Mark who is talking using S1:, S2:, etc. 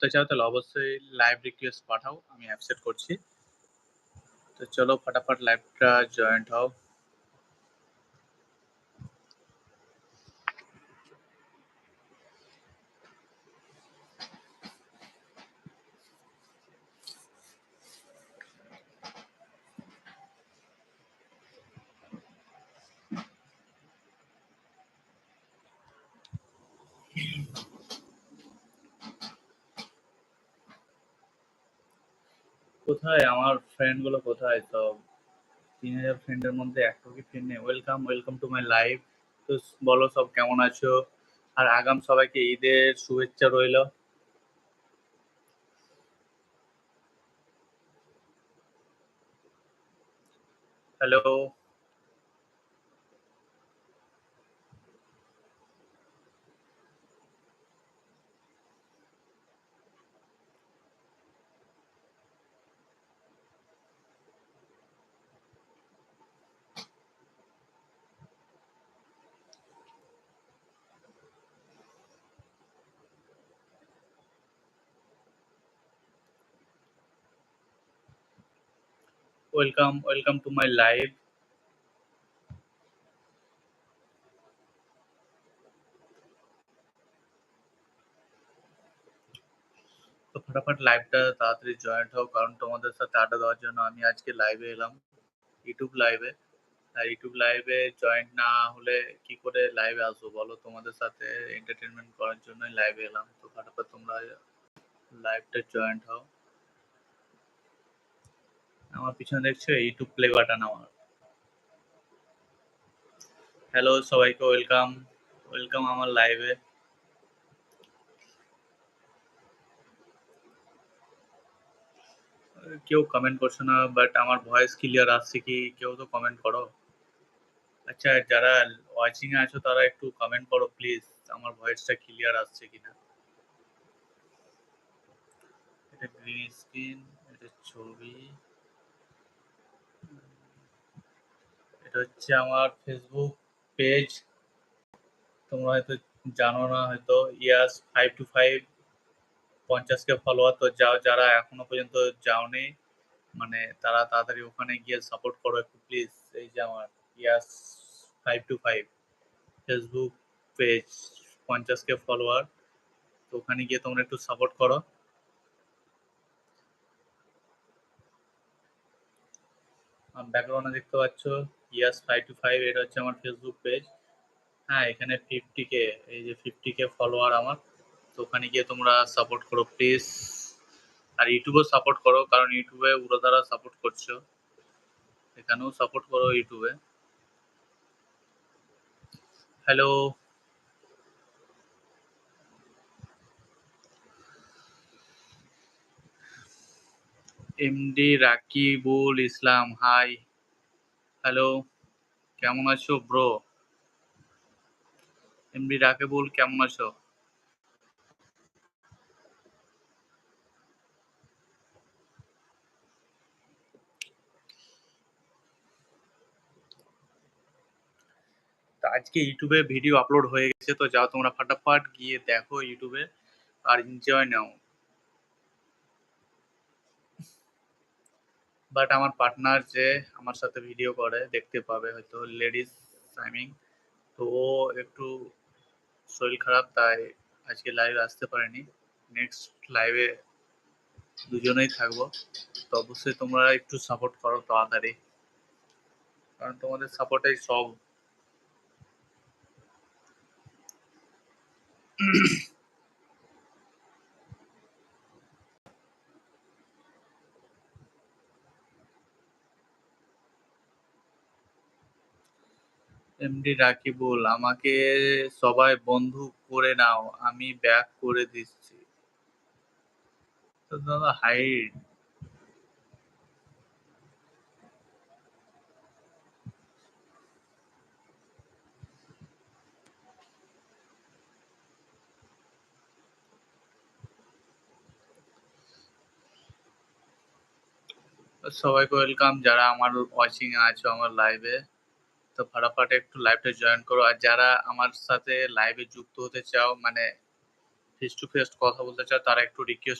S1: করতে চাও তাহলে অবশ্যই লাইভ রিকোয়েস্ট পাঠাও, আমি অ্যাকসেপ্ট করছি। তো চলো ফটাফট লাইভটা জয়েন্ট হও। কোথায়? আমার ফ্রেন্ডগুলো কোথায়? তো তিন হাজার ফ্রেন্ডের মধ্যে একটা কি ফ্রেন্ড নেই। Welcome welcome to my live তো বলো, সব কেমন আছো? আর আগাম সবাইকে ঈদের শুভেচ্ছা রইল। Hello welcome welcome to my live তো ফটাফট লাইভটা তাড়াতাড়ি জয়েন্ট হও কারণ তোমাদের সাথে আড্ডা দেওয়ার জন্য আমি আজকে লাইভে এলাম ইউটিউব লাইভে আর ইউটিউব লাইভে জয়েন্ট না হলে কি করে লাইভে আসব বলো তোমাদের সাথে এন্টারটেনমেন্ট করার জন্যই লাইভে এলাম তো ফটাফট তোমরা লাইভটা জয়েন্ট হও আমার পিছনে দেখছ ইউটিউব প্লে বাটন আমার। হ্যালো সবাইকে ওয়েলকাম ওয়েলকাম আমার লাইভে কেউ কমেন্ট করছ না বাট আমার ভয়েস ক্লিয়ার আসছে কি? কেউ তো কমেন্ট করো। আচ্ছা যারা ওয়াচিং এ আছো, তারা একটু কমেন্ট করো প্লিজ আমার ভয়েসটা ক্লিয়ার আসছে কিনা। এটা গ্রিন স্ক্রিন এটা ছবি। এটা হচ্ছে আমার ফেসবুক পেজ তোমরা হয়তো জানো না, হয়তো ইয়াস ফাইভ টু ফাইভ পঞ্চাশ কে ফলোয়ার তো যাও, যারা এখনও পর্যন্ত যাওনি মানে তারা তাড়াতাড়ি ওখানে গিয়ে সাপোর্ট করো একটু প্লিজ এই যে আমার ইয়াস five two five Facebook page পঞ্চাশ কে ফলোয়ার তো ওখানে গিয়ে তোমরা একটু সাপোর্ট করো। ব্যাকগ্রাউন্ডে দেখতে পাচ্ছ ইয়াস ফাইভ টু ফাইভ এটা হচ্ছে আমার ফেসবুক পেজ হ্যাঁ এখানে ফিফটি কে এই যে ফিফটি কে ফলোয়ার আমার। তো ওখানে গিয়ে তোমরা সাপোর্ট করো প্লিজ আর ইউটিউবেও সাপোর্ট করো, কারণ ইউটিউবে উড়ো দ্বারা সাপোর্ট করছ। এখানেও সাপোর্ট করো ইউটিউবে। Hello MD Rakibul Islam hi hello কেমন আছো ব্রো এমডি রাকিবুল, কেমন আছো? আজকে ইউটিউবে ভিডিও আপলোড হয়ে গেছে, তো যাও তোমরা ফাটাফাট গিয়ে দেখো ইউটিউবে, আর এনজয় নাও। বাট আমার পার্টনার যে আমার সাথে ভিডিও করে, দেখতে পাবে হয়তো লেডিস টাইমিং তো ও একটু শরীর খারাপ, তাই আজকে লাইভে আসতে পারেনি। নেক্সট লাইভে দুজনেই থাকব। তো অবশ্যই তোমরা একটু সাপোর্ট করো তাড়াতাড়ি। কারণ তোমাদের সাপোর্টাই সব। এমডি রাকিবুল, আমাকে সবাই বন্ধু করে নাও, আমি ব্যাক করে দিচ্ছি। দাদা সবাইকে ওয়েলকাম যারা আমার ওয়াচিং আছো আমার লাইভে তো ফাটাফাট একটু লাইভটা জয়েন করো। আর যারা আমার সাথে লাইভে যুক্ত হতে চাও মানে ফেস টু ফেস কথা বলতে চাও, তারা একটু রিকোয়েস্ট